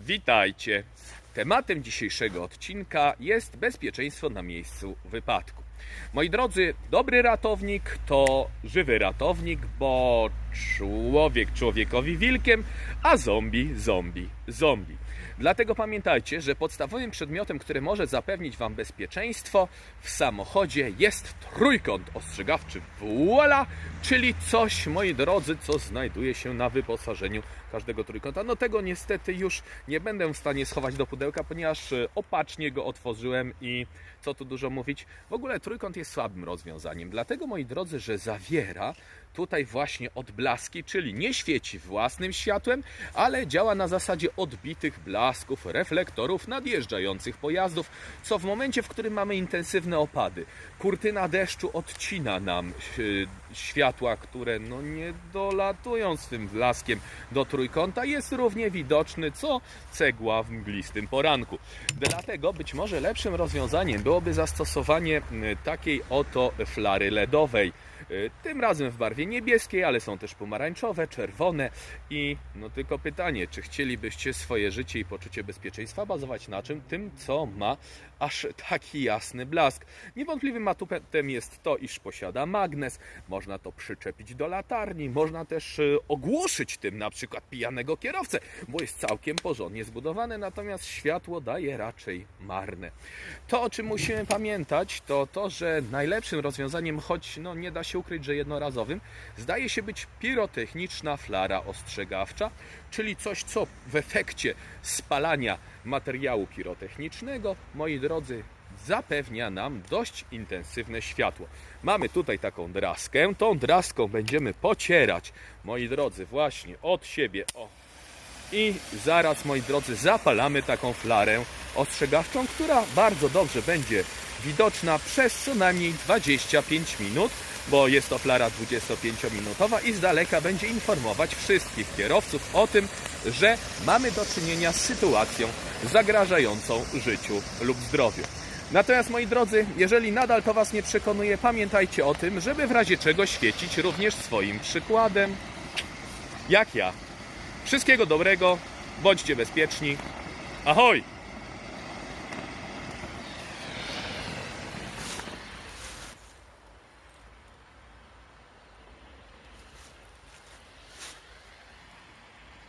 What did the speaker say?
Witajcie. Tematem dzisiejszego odcinka jest bezpieczeństwo na miejscu wypadku. Moi drodzy, dobry ratownik to żywy ratownik, bo człowiek człowiekowi wilkiem, a zombie zombie zombie. Dlatego pamiętajcie, że podstawowym przedmiotem, który może zapewnić Wam bezpieczeństwo w samochodzie jest trójkąt ostrzegawczy Voila, czyli coś, moi drodzy, co znajduje się na wyposażeniu każdego trójkąta. No tego niestety już nie będę w stanie schować do pudełka, ponieważ e, opacznie go otworzyłem i co tu dużo mówić, w ogóle trójkąt jest słabym rozwiązaniem. Dlatego, moi drodzy, że zawiera tutaj właśnie odblaski, czyli nie świeci własnym światłem, ale działa na zasadzie odbitych blasków, reflektorów nadjeżdżających pojazdów, co w momencie, w którym mamy intensywne opady, kurtyna deszczu odcina nam yy, światła, które no nie dolatują z tym blaskiem do trójkąta, jest równie widoczny co cegła w mglistym poranku. Dlatego być może lepszym rozwiązaniem byłoby zastosowanie y, takiej oto flary LEDowej. Y, Tym razem w barwie niebieskiej, ale są też pomarańczowe, czerwone i no tylko pytanie, czy chcielibyście swoje życie i poczucie bezpieczeństwa bazować na czym? Tym, co ma aż taki jasny blask. Niewątpliwym atutem jest to, iż posiada magnes, można to przyczepić do latarni, można też y, ogłuszyć tym na przykład pijanego kierowcę, bo jest całkiem porządnie zbudowane, natomiast światło daje raczej marne. To, o czym musimy pamiętać, to to, że najlepszym rozwiązaniem, choć no, nie da się ukryć, że jednorazowym, zdaje się być pirotechniczna flara ostrzegawcza, czyli coś, co w efekcie spalania materiału pirotechnicznego, moi drodzy, zapewnia nam dość intensywne światło. Mamy tutaj taką draskę, tą draską będziemy pocierać, moi drodzy, właśnie od siebie, o, i zaraz, moi drodzy, zapalamy taką flarę ostrzegawczą, która bardzo dobrze będzie widoczna przez co najmniej 25 minut, bo jest to flara 25-minutowa i z daleka będzie informować wszystkich kierowców o tym, że mamy do czynienia z sytuacją zagrażającą życiu lub zdrowiu. Natomiast moi drodzy, jeżeli nadal to Was nie przekonuje, pamiętajcie o tym, żeby w razie czego świecić również swoim przykładem. Jak ja. Wszystkiego dobrego, bądźcie bezpieczni. Ahoj!